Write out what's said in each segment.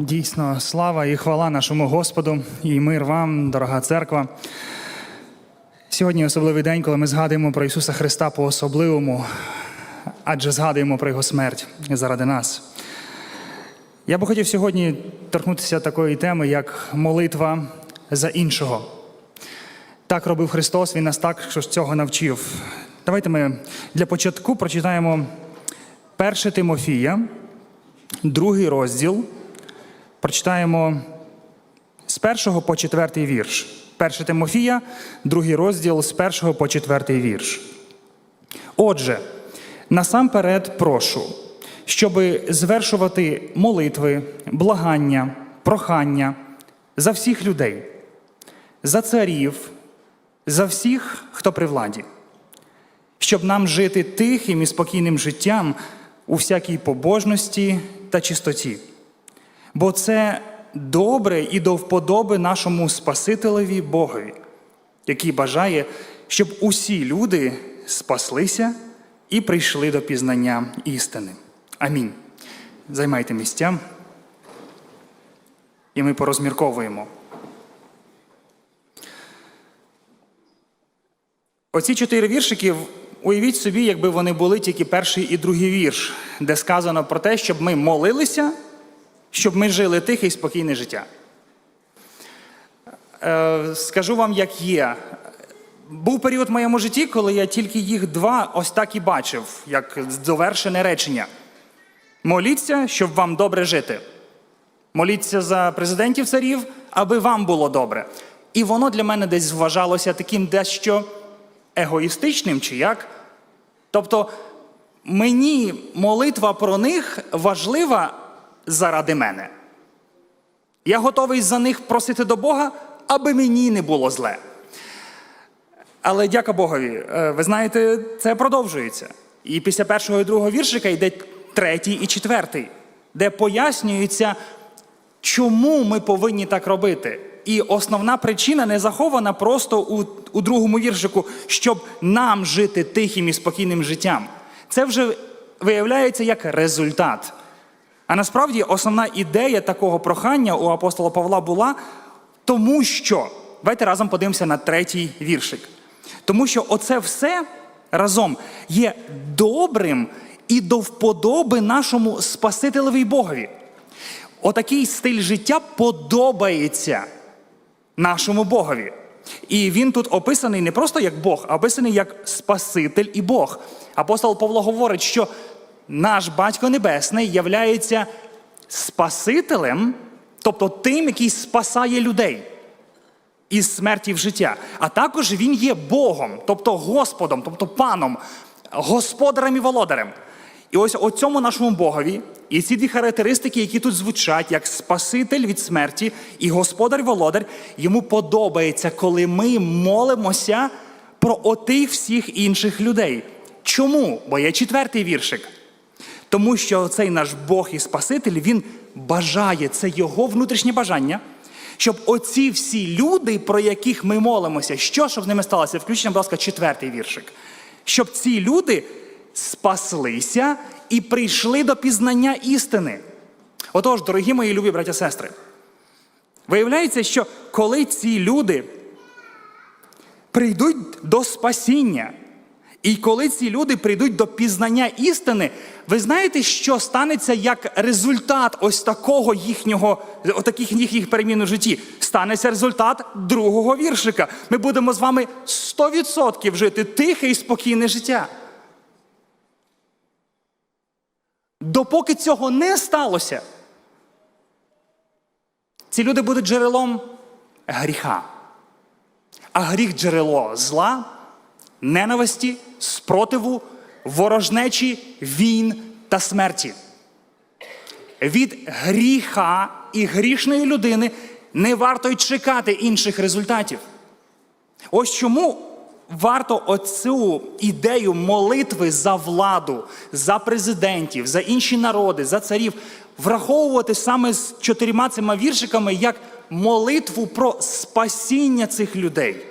Дійсно, слава і хвала нашому Господу, і мир вам, дорога церква. Сьогодні особливий день, коли ми згадуємо про Ісуса Христа по-особливому, адже згадуємо про Його смерть заради нас. Я би хотів сьогодні торкнутися такої теми, як молитва за іншого. Так робив Христос, Він нас так що цього навчив. Давайте ми для початку прочитаємо 1 Тимофія, другий розділ. Прочитаємо з першого по четвертий вірш. 1 Тимофія, другий розділ з першого по четвертий вірш. Отже, насамперед прошу, щоби звершувати молитви, благання, прохання за всіх людей, за царів, за всіх, хто при владі, щоб нам жити тихим і спокійним життям у всякій побожності та чистоті. Бо це добре і до вподоби нашому Спасителеві Богові, який бажає, щоб усі люди спаслися і прийшли до пізнання істини. Амінь. Займайте місця. І ми порозмірковуємо. Оці чотири віршики, уявіть собі, якби вони були тільки перший і другий вірш, де сказано про те, щоб ми молилися, щоб ми жили тихе і спокійне життя. Е, скажу вам, як є. Був період в моєму житті, коли я тільки їх два ось так і бачив, як довершене речення. Моліться, щоб вам добре жити. Моліться за президентів царів, аби вам було добре. І воно для мене десь вважалося таким дещо егоїстичним чи як. Тобто мені молитва про них важлива заради мене. Я готовий за них просити до Бога, аби мені не було зле. Але дяка Богові, е, ви знаєте, це продовжується. І після першого і другого віршика йде третій і четвертий, де пояснюється, чому ми повинні так робити. І основна причина не захована просто у, у другому віршику, щоб нам жити тихим і спокійним життям. Це вже виявляється як результат. А насправді основна ідея такого прохання у апостола Павла була, тому що, давайте разом подивимося на третій віршик. Тому що оце все разом є добрим і до вподоби нашому Спасителеві Богові. Отакий стиль життя подобається нашому Богові. І він тут описаний не просто як Бог, а описаний як Спаситель і Бог. Апостол Павло говорить, що наш Батько Небесний являється Спасителем, тобто тим, який спасає людей із смерті в життя. А також він є Богом, тобто Господом, тобто паном, господарем і володарем. І ось о цьому нашому Богові, і ці дві характеристики, які тут звучать, як Спаситель від смерті і Господар-володар, йому подобається, коли ми молимося про отих всіх інших людей. Чому? Бо є четвертий віршик. Тому що цей наш Бог і Спаситель, він бажає, це його внутрішнє бажання, щоб оці всі люди, про яких ми молимося, що щоб з ними сталося? Включення, будь ласка, четвертий віршик. Щоб ці люди спаслися і прийшли до пізнання істини. Отож, дорогі мої любі браття сестри, виявляється, що коли ці люди прийдуть до спасіння, і коли ці люди прийдуть до пізнання істини, ви знаєте, що станеться як результат ось такого їхнього, отаких їхніх перемін у житті? Станеться результат другого віршика. Ми будемо з вами 100% жити тихе і спокійне життя. Допоки цього не сталося, ці люди будуть джерелом гріха. А гріх джерело зла, ненависті, спротиву, ворожнечі, війн та смерті. Від гріха і грішної людини не варто й чекати інших результатів. Ось чому варто оцю ідею молитви за владу, за президентів, за інші народи, за царів враховувати саме з чотирма цими віршиками як молитву про спасіння цих людей.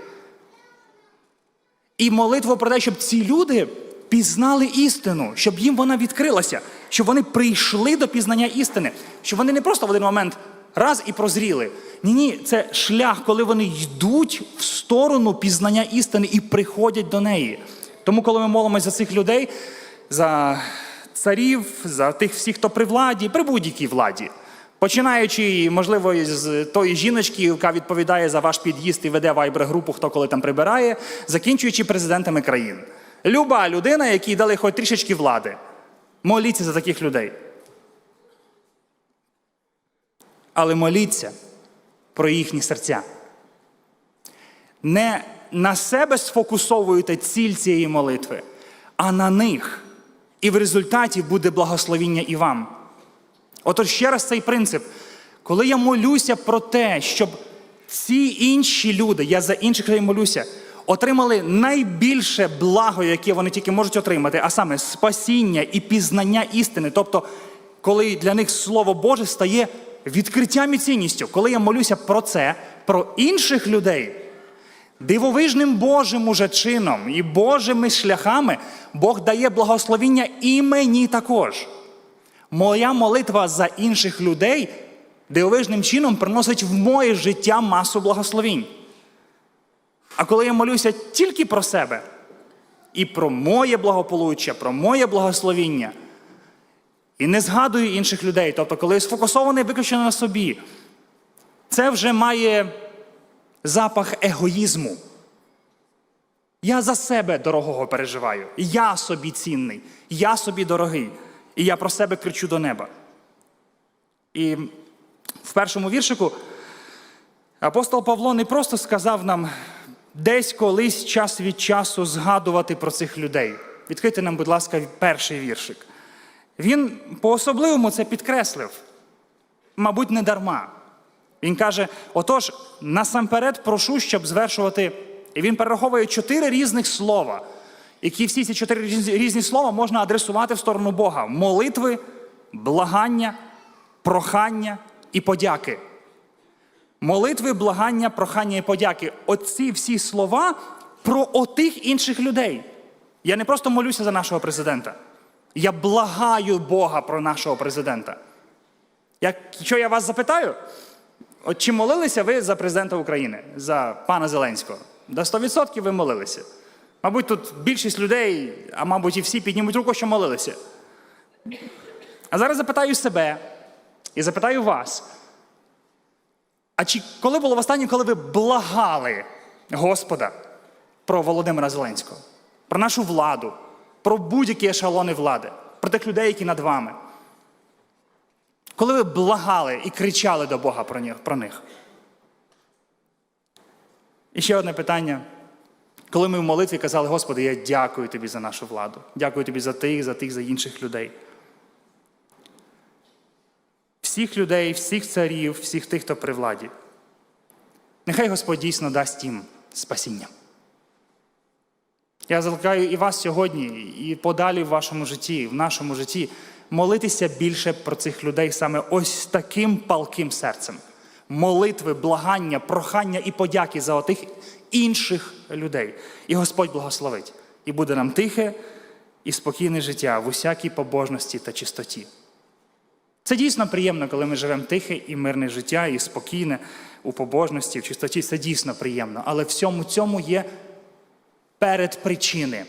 І молитву про те, щоб ці люди пізнали істину, щоб їм вона відкрилася. щоб вони прийшли до пізнання істини, щоб вони не просто в один момент раз і прозріли. Ні, ні, це шлях, коли вони йдуть в сторону пізнання істини і приходять до неї. Тому, коли ми молимося за цих людей, за царів, за тих всіх, хто при владі, при будь-якій владі. Починаючи, можливо, з тої жіночки, яка відповідає за ваш під'їзд і веде вайбер-групу, хто коли там прибирає, закінчуючи президентами країн. Люба людина, якій дали хоч трішечки влади. Моліться за таких людей. Але моліться про їхні серця. Не на себе сфокусовуєте ціль цієї молитви, а на них. І в результаті буде благословіння і вам. Отож, ще раз цей принцип. Коли я молюся про те, щоб ці інші люди, я за інших людей молюся, отримали найбільше благо, яке вони тільки можуть отримати, а саме спасіння і пізнання істини. Тобто, коли для них Слово Боже стає відкриттям і цінністю. Коли я молюся про це, про інших людей, Дивовижним Божим уже чином і Божими шляхами Бог дає благословіння і мені також. Моя молитва за інших людей дивовижним чином приносить в моє життя масу благословінь. А коли я молюся тільки про себе і про моє благополуччя, про моє благословіння, і не згадую інших людей, тобто, коли я сфокусований виключно на собі, це вже має запах егоїзму. Я за себе дорогого переживаю. Я собі цінний, я собі дорогий. І я про себе кричу до неба. І в першому віршику апостол Павло не просто сказав нам десь колись час від часу згадувати про цих людей. Відкрийте нам, будь ласка, перший віршик. Він по-особливому це підкреслив, мабуть, не дарма. Він каже: отож, насамперед прошу, щоб звершувати. І він перераховує чотири різних слова, які всі ці чотири різні- слова можна адресувати в сторону Бога: молитви, благання, прохання і подяки. Молитви, благання, прохання і подяки. Оці всі слова про отих інших людей. Я не просто молюся за нашого президента. Я благаю Бога про нашого президента. Якщо я вас запитаю, от чи молилися ви за президента України, за пана Зеленського? До 100% ви молилися. Мабуть, тут більшість людей, а мабуть, і всі піднімуть руку, що молилися. А зараз запитаю себе і запитаю вас. А чи коли було востаннє, коли ви благали Господа про Володимира Зеленського, про нашу владу, про будь-які ешелони влади, про тих людей, які над вами? Коли ви благали і кричали до Бога про них? І ще одне питання. Коли ми в молитві казали, Господи, я дякую тобі за нашу владу, дякую тобі за тих, за тих, за інших людей. Всіх людей, всіх царів, всіх тих, хто при владі. Нехай Господь дійсно дасть їм спасіння. Я закликаю і вас сьогодні, і подалі в вашому житті, в нашому житті, молитися більше про цих людей саме ось таким палким серцем. Молитви, благання, прохання і подяки за отих інших людей. І Господь благословить. І буде нам тихе і спокійне життя в усякій побожності та чистоті. Це дійсно приємно, коли ми живемо тихе і мирне життя, і спокійне у побожності, в чистоті. Це дійсно приємно. Але всьому цьому є передпричини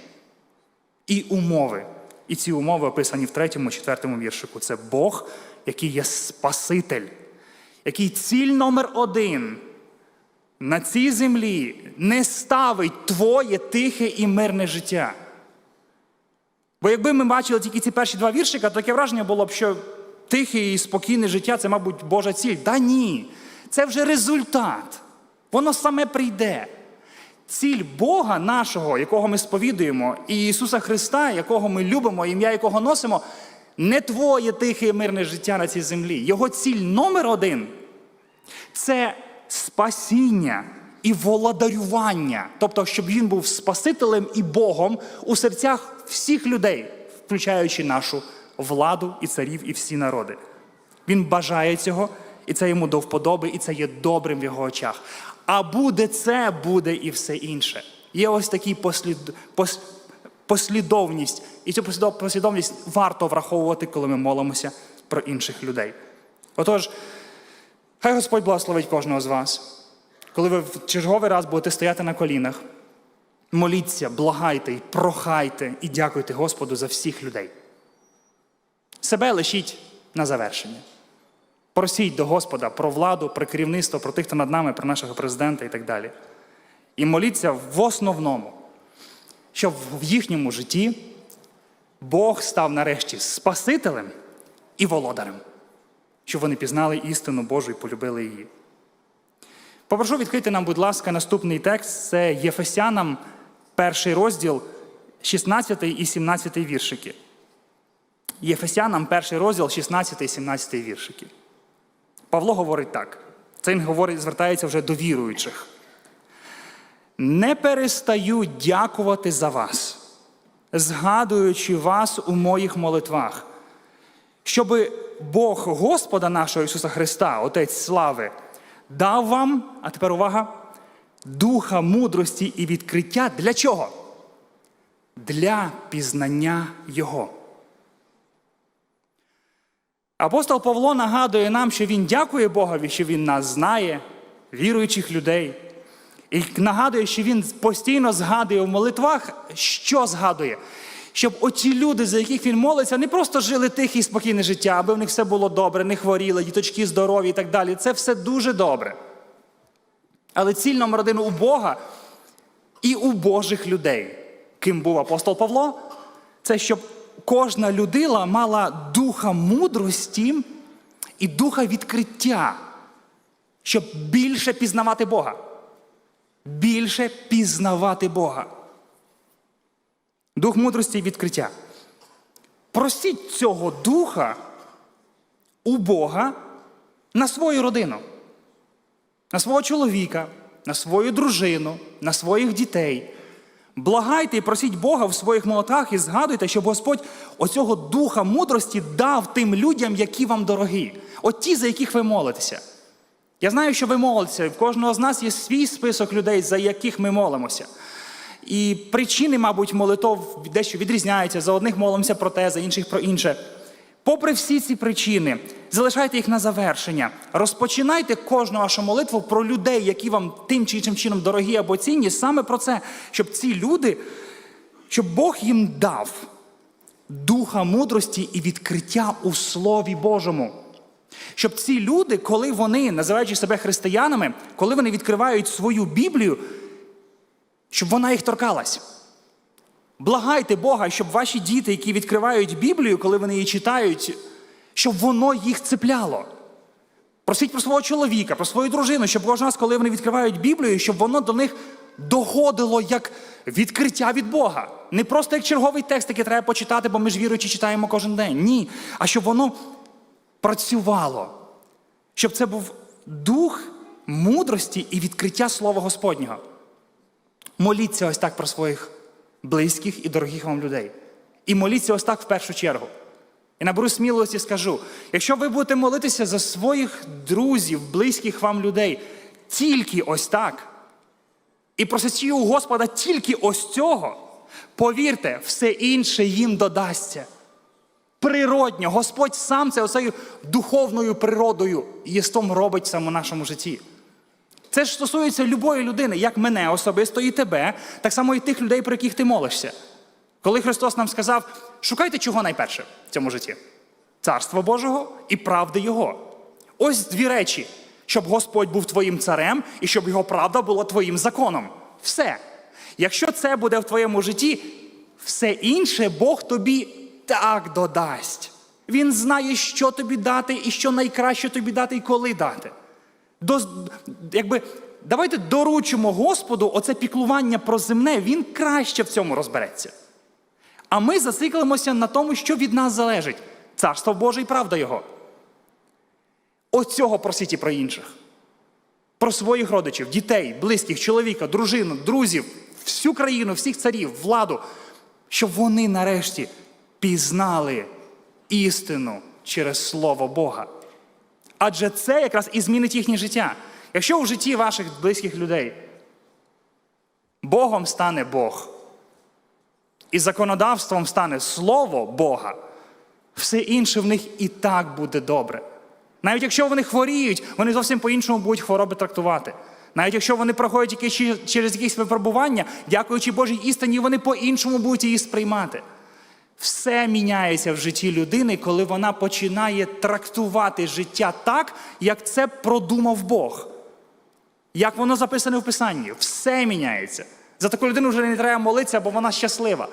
і умови. І ці умови описані в третьому, четвертому віршику. Це Бог, який є Спаситель, який ціль номер один на цій землі не ставить твоє тихе і мирне життя. Бо якби ми бачили тільки ці перші два віршика, таке враження було б, що тихе і спокійне життя це, мабуть, Божа ціль. Та ні, це вже результат. Воно саме прийде. Ціль Бога нашого, якого ми сповідуємо, і Ісуса Христа, якого ми любимо, ім'я якого носимо, не твоє тихе і мирне життя на цій землі. Його ціль номер один це спасіння і володарювання. Тобто, щоб він був Спасителем і Богом у серцях всіх людей, включаючи нашу владу і царів, і всі народи. Він бажає цього, і це йому до вподоби, і це є добрим в його очах. А буде це, буде і все інше. Є ось такий послід... пос... послідовність. І цю послідовність варто враховувати, коли ми молимося про інших людей. Отож, хай Господь благословить кожного з вас. Коли ви в черговий раз будете стояти на колінах, моліться, благайте, прохайте і дякуйте Господу за всіх людей. Себе лишіть на завершення. Просіть до Господа про владу, про керівництво, про тих, хто над нами, про нашого президента і так далі. І моліться в основному, щоб в їхньому житті Бог став нарешті Спасителем і володарем, щоб вони пізнали істину Божу і полюбили її. Попрошу відкрити нам, будь ласка, наступний текст це Єфесянам, перший розділ, 16 і 17 віршики. Єфесянам, перший розділ, 16 і 17 віршики. Павло говорить так. Це він говорить, звертається вже до віруючих. Не перестаю дякувати за вас, згадуючи вас у моїх молитвах, щоб Бог Господа нашого Ісуса Христа, Отець слави, дав вам, а тепер увага, духа мудрості і відкриття для чого? Для пізнання Його. Апостол Павло нагадує нам, що він дякує Богові, що він нас знає, віруючих людей. І нагадує, що він постійно згадує в молитвах, що згадує? Щоб оті люди, за яких він молиться, не просто жили тихе і спокійне життя, аби в них все було добре, не хворіли, діточки здорові і так далі. Це все дуже добре. Але ціль номер один у Бога і у Божих людей. Ким був апостол Павло? Це щоб кожна людина мала духа мудрості і духа відкриття, щоб більше пізнавати Бога. Більше пізнавати Бога. Дух мудрості і відкриття. Просіть цього духа у Бога на свою родину, на свого чоловіка, на свою дружину, на своїх дітей. Благайте і просіть Бога в своїх молотах і згадуйте, щоб Господь оцього духа мудрості дав тим людям, які вам дорогі, от ті, за яких ви молитеся. Я знаю, що ви молитеся, і в кожного з нас є свій список людей, за яких ми молимося. І причини, мабуть, молитов дещо відрізняються. За одних молимося про те, за інших про інше. Попри всі ці причини, залишайте їх на завершення. Розпочинайте кожну вашу молитву про людей, які вам тим чи іншим чином дорогі або цінні, саме про це, щоб ці люди, щоб Бог їм дав духа мудрості і відкриття у Слові Божому. Щоб ці люди, коли вони, називаючи себе християнами, коли вони відкривають свою Біблію, щоб вона їх торкалась. Благайте Бога, щоб ваші діти, які відкривають Біблію, коли вони її читають, щоб воно їх цепляло. Просіть про свого чоловіка, про свою дружину, щоб кожен раз, коли вони відкривають Біблію, щоб воно до них доходило як відкриття від Бога. Не просто як черговий текст, який треба почитати, бо ми ж віруючи читаємо кожен день. Ні. А щоб воно працювало, щоб це був дух мудрості і відкриття Слова Господнього. Моліться ось так про своїх близьких і дорогих вам людей. І моліться ось так в першу чергу. І наберу сміливості скажу: якщо ви будете молитися за своїх друзів, близьких вам людей, тільки ось так, і просячи у Господа тільки ось цього, повірте, все інше їм додасться. Природньо, Господь сам це оцею духовною природою єством робить в нашому житті. Це ж стосується любої людини, як мене особисто і тебе, так само і тих людей, про яких ти молишся. Коли Христос нам сказав, шукайте чого найперше в цьому житті: царство Божого і правди Його. Ось дві речі, щоб Господь був твоїм царем і щоб його правда була твоїм законом. Все. Якщо це буде в твоєму житті, все інше Бог тобі так додасть. Він знає, що тобі дати, і що найкраще тобі дати, і коли дати. До, якби, давайте доручимо Господу оце піклування про земне, він краще в цьому розбереться. А ми зациклимося на тому, що від нас залежить. Царство Боже і правда Його. Оцього просіть і про інших. Про своїх родичів, дітей, близьких, чоловіка, дружину, друзів, всю країну, всіх царів, владу, щоб вони нарешті пізнали істину через Слово Бога. Адже це якраз і змінить їхнє життя. Якщо в житті ваших близьких людей Богом стане Бог, і законодавством стане Слово Бога, все інше в них і так буде добре. Навіть якщо вони хворіють, вони зовсім по-іншому будуть хвороби трактувати. Навіть якщо вони проходять через якісь випробування, дякуючи Божій істині, вони по-іншому будуть її сприймати. Все міняється в житті людини, коли вона починає трактувати життя так, як це продумав Бог. Як воно записане в Писанні. Все міняється. За таку людину вже не треба молитися, бо вона щаслива.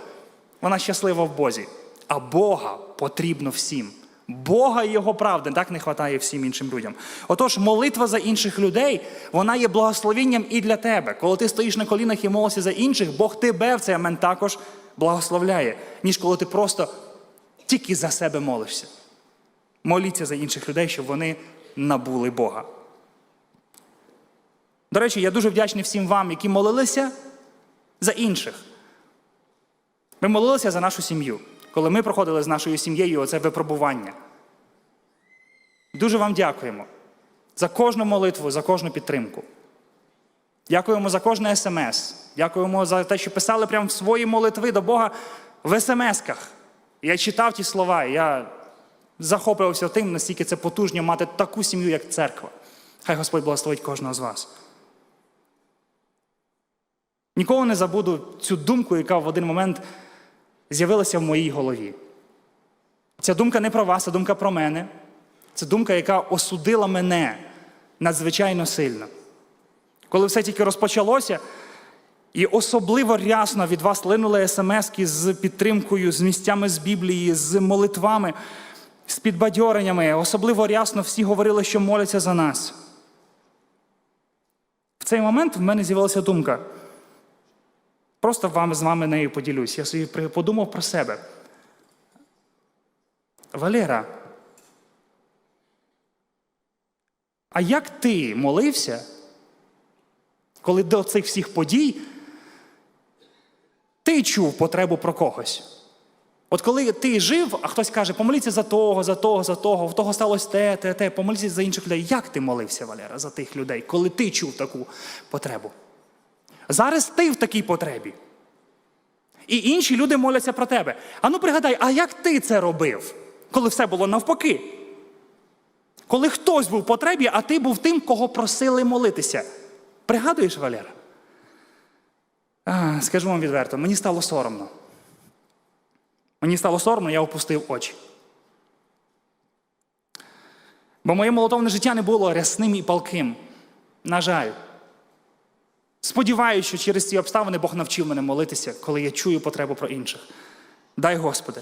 Вона щаслива в Бозі. А Бога потрібно всім. Бога і Його правди так не вистачає всім іншим людям. Отож, молитва за інших людей, вона є благословенням і для тебе. Коли ти стоїш на колінах і молишся за інших, Бог тебе в цей момент також благословляє, ніж коли ти просто тільки за себе молишся. Моліться за інших людей, щоб вони набули Бога. До речі, я дуже вдячний всім вам, які молилися за інших. Ми молилися за нашу сім'ю, коли ми проходили з нашою сім'єю оце випробування. Дуже вам дякуємо за кожну молитву, за кожну підтримку. Дякуємо за кожне смс. Дякуємо за те, що писали прямо в свої молитви до Бога в смс-ках. Я читав ті слова, я захоплювався тим, наскільки це потужно мати таку сім'ю, як церква. Хай Господь благословить кожного з вас. Ніколи не забуду цю думку, яка в один момент з'явилася в моїй голові. Ця думка не про вас, а думка про мене. Це думка, яка осудила мене надзвичайно сильно. Коли все тільки розпочалося, і особливо рясно від вас линули смски з підтримкою, з місцями з Біблії, з молитвами, з підбадьореннями. Особливо рясно всі говорили, що моляться за нас. В цей момент в мене з'явилася думка. Просто вам з вами нею поділюсь. Я собі подумав про себе. Валера, а як ти молився, коли до цих всіх подій ти чув потребу про когось? От коли ти жив, а хтось каже, помоліться за того, за того, за того, в того сталося те, те, те, помоліться за інших людей. Як ти молився, Валера, за тих людей, коли ти чув таку потребу? Зараз ти в такій потребі. І інші люди моляться про тебе. А ну пригадай, а як ти це робив, коли все було навпаки? Коли хтось був в потребі, а ти був тим, кого просили молитися. Пригадуєш, Валера? А, скажу вам відверто, мені стало соромно. Мені стало соромно, я опустив очі. Бо моє молотовне життя не було рясним і палким. На жаль. Сподіваюся, що через ці обставини Бог навчив мене молитися, коли я чую потребу про інших. Дай Господи.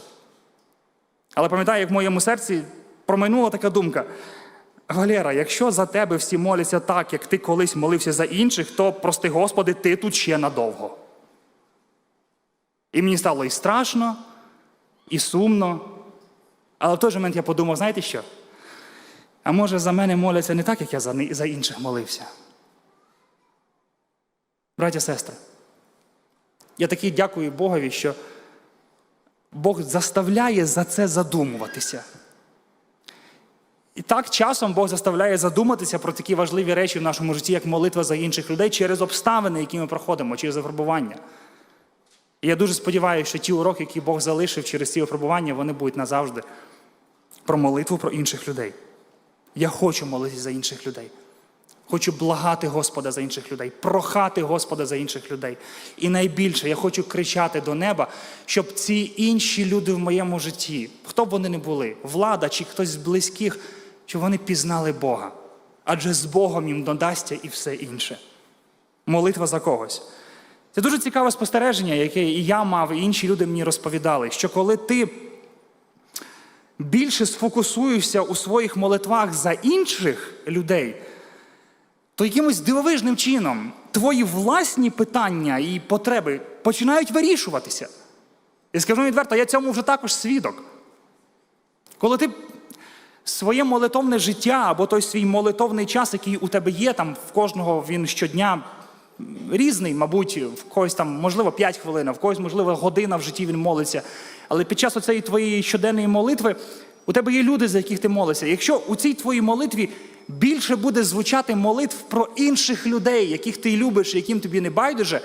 Але пам'ятаю, як в моєму серці промайнула така думка: Валера, якщо за тебе всі моляться так, як ти колись молився за інших, то, прости Господи, ти тут ще надовго. І мені стало і страшно, і сумно. Але в той же момент я подумав, знаєте що? А може за мене моляться не так, як я за, інших молився. Браття, сестри, я такий дякую Богові, що Бог заставляє за це задумуватися. І так часом Бог заставляє задуматися про такі важливі речі в нашому житті, як молитва за інших людей через обставини, які ми проходимо, через випробування. І я дуже сподіваюся, що ті уроки, які Бог залишив через ці випробування, вони будуть назавжди про молитву про інших людей. Я хочу молитися за інших людей. Хочу благати Господа за інших людей, прохати Господа за інших людей. І найбільше я хочу кричати до неба, щоб ці інші люди в моєму житті, хто б вони не були, влада чи хтось з близьких, щоб вони пізнали Бога. Адже з Богом їм додасться і все інше. Молитва за когось. Це дуже цікаве спостереження, яке і я мав, і інші люди мені розповідали, що коли ти більше сфокусуєшся у своїх молитвах за інших людей, то якимось дивовижним чином твої власні питання і потреби починають вирішуватися. І скажу відверто, я цьому вже також свідок. Коли ти своє молитовне життя або той свій молитовний час, який у тебе є, там в кожного він щодня різний, мабуть, в когось там, можливо, 5 хвилин, в когось, можливо, година в житті він молиться. Але під час оцеї твоєї щоденної молитви у тебе є люди, за яких ти молишся. Якщо у цій твоїй молитві більше буде звучати молитв про інших людей, яких ти любиш, яким тобі не байдуже,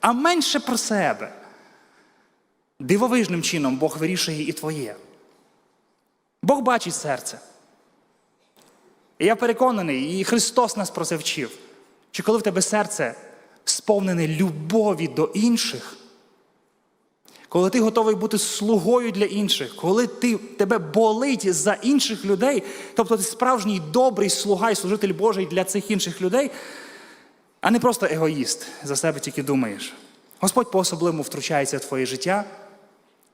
а менше про себе, Дивовижним чином Бог вирішує і твоє. Бог бачить серце. І я переконаний, і Христос нас про це вчив, що коли в тебе серце сповнене любові до інших, коли ти готовий бути слугою для інших, коли ти, тебе болить за інших людей, тобто ти справжній добрий слуга і служитель Божий для цих інших людей, а не просто егоїст, за себе тільки думаєш. Господь по-особливому втручається в твоє життя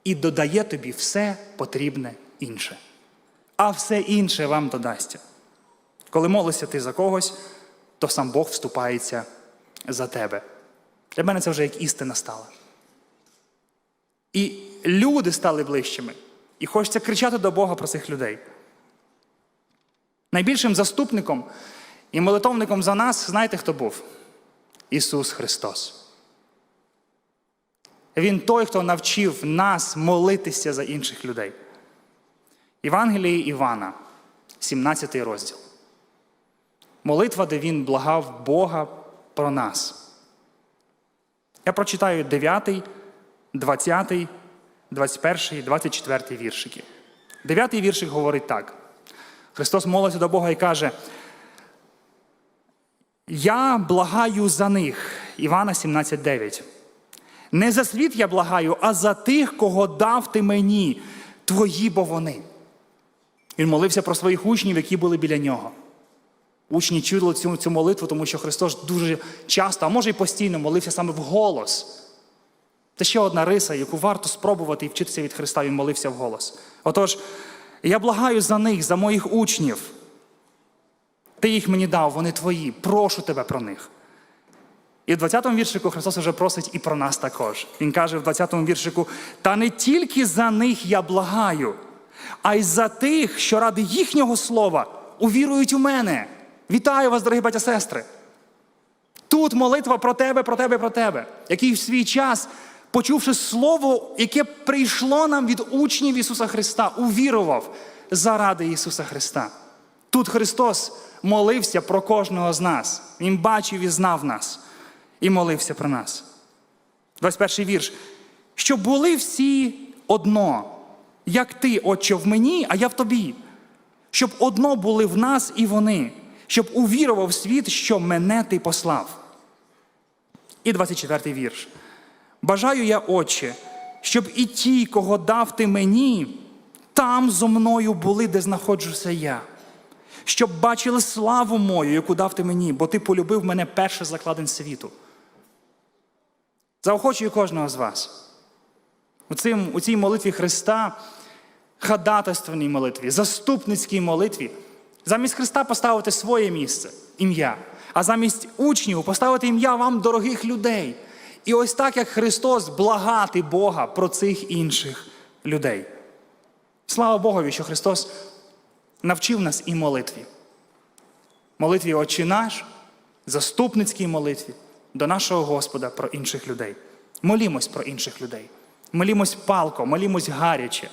і додає тобі все потрібне інше. А все інше вам додасться. Коли молишся ти за когось, то сам Бог вступається за тебе. Для мене це вже як істина стала. І люди стали ближчими. І хочеться кричати до Бога про цих людей. Найбільшим заступником і молитовником за нас, знаєте, хто був? Ісус Христос. Він той, хто навчив нас молитися за інших людей. Євангелії Івана, 17 розділ. Молитва, де він благав Бога про нас. Я прочитаю 9, 20, 21, 24 віршики. Дев'ятий віршик говорить так. Христос молиться до Бога і каже: Я благаю за них. Івана 17,9. Не за світ я благаю, а за тих, кого дав ти мені, твої бо вони. Він молився про своїх учнів, які були біля нього. Учні чули цю, цю молитву, тому що Христос дуже часто, а може й постійно молився саме вголос. Це ще одна риса, яку варто спробувати і вчитися від Христа, він молився вголос. Отож, я благаю за них, за моїх учнів. Ти їх мені дав, вони твої. Прошу тебе про них. І в 20-му віршику Христос вже просить і про нас також. Він каже в 20-му віршику: та не тільки за них я благаю, а й за тих, що ради їхнього слова увірують у мене. Вітаю вас, дорогі батя сестри! Тут молитва про тебе, про тебе, про тебе, який в свій час, почувши слово, яке прийшло нам від учнів Ісуса Христа, увірував заради Ісуса Христа. Тут Христос молився про кожного з нас. Він бачив і знав нас і молився про нас. 21 вірш. Щоб були всі одно, як ти, Отче, в мені, а я в тобі. Щоб одно були в нас і вони, щоб увірував світ, що мене ти послав. І 24 вірш. Бажаю я, Отче, щоб і ті, кого дав ти мені, там зо мною були, де знаходжуся я. Щоб бачили славу мою, яку дав ти мені, бо ти полюбив мене перше закладен світу. Заохочую кожного з вас. У, цим, у цій молитві Христа, ходатайственній молитві, заступницькій молитві, замість Христа поставити своє місце, ім'я, а замість учнів поставити ім'я вам дорогих людей. І ось так, як Христос, благати Бога про цих інших людей. Слава Богові, що Христос навчив нас і молитві. Молитві Отче наш, заступницькій молитві до нашого Господа про інших людей. Молімось про інших людей. Молімось палко, молімось гаряче,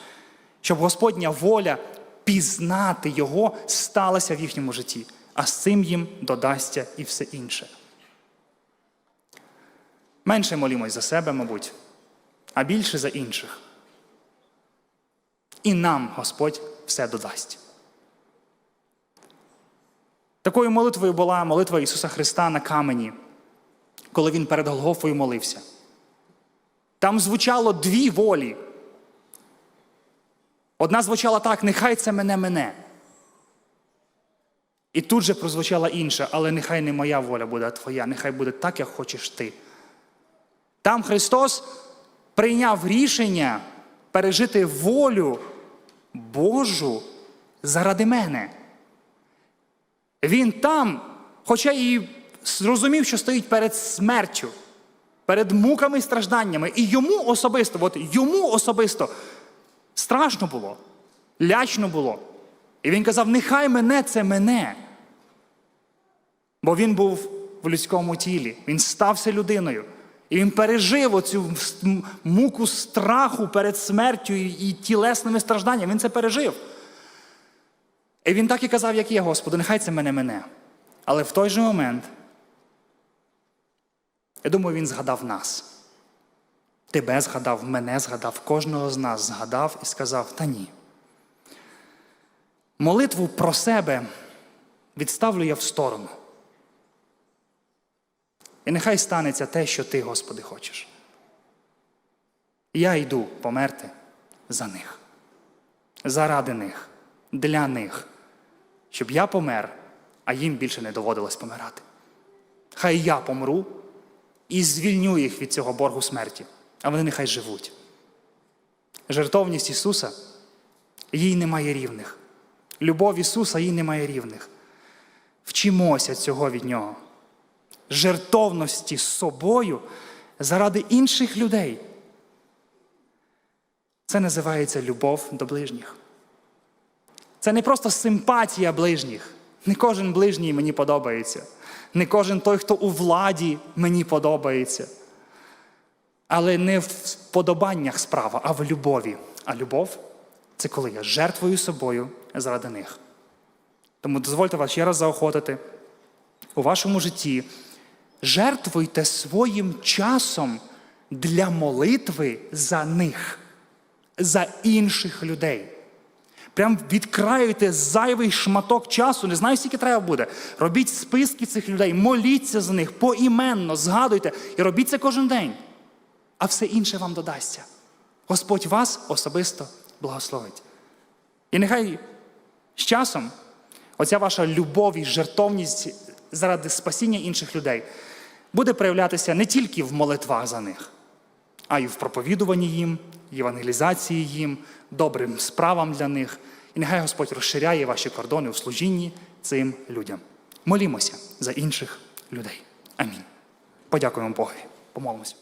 щоб Господня воля пізнати Його сталася в їхньому житті, а з цим їм додасться і все інше. Менше молімось за себе, мабуть, а більше за інших. І нам Господь все додасть. Такою молитвою була молитва Ісуса Христа на камені, коли Він перед Голгофою молився. Там звучало дві волі. Одна звучала так: нехай це мене мене. І тут же прозвучала інша, але нехай не моя воля буде, а твоя, нехай буде так, як хочеш ти. Там Христос прийняв рішення пережити волю Божу заради мене. Він там, хоча і зрозумів, що стоїть перед смертю, перед муками і стражданнями, і йому особисто, от йому особисто страшно було, лячно було. І він казав: нехай мене це мене. Бо він був в людському тілі, він стався людиною. І він пережив оцю муку страху перед смертю і тілесними стражданнями. Він це пережив. І він так і казав, як є, Господи, нехай це мене мене. Але в той же момент, я думаю, він згадав нас. тебе згадав, мене згадав, кожного з нас згадав і сказав: Та ні. Молитву про себе відставлю я в сторону. І нехай станеться те, що ти, Господи, хочеш. Я йду померти за них, заради них, для них, щоб я помер, а їм більше не доводилось помирати. Хай я помру і звільню їх від цього боргу смерті, а вони нехай живуть. Жертовність Ісуса їй немає рівних. Любов Ісуса їй немає рівних. Вчимося цього від Нього. Жертовності з собою заради інших людей. Це називається любов до ближніх. Це не просто симпатія ближніх. Не кожен ближній мені подобається. Не кожен той, хто у владі, мені подобається. Але не в вподобаннях справа, а в любові. А любов це коли я жертвую собою заради них. Тому дозвольте вас ще раз заохотити у вашому житті. Жертвуйте своїм часом для молитви за них, за інших людей. Прям відкраюйте зайвий шматок часу, не знаю, скільки треба буде. Робіть списки цих людей, моліться за них поіменно, згадуйте і робіть це кожен день. А все інше вам додасться. Господь вас особисто благословить. І нехай з часом оця ваша любов і жертовність заради спасіння інших людей буде проявлятися не тільки в молитвах за них, а й в проповідуванні їм, євангелізації їм, добрим справам для них. І нехай Господь розширяє ваші кордони у служінні цим людям. Молімося за інших людей. Амінь. Подякуємо Богові. Помолимося.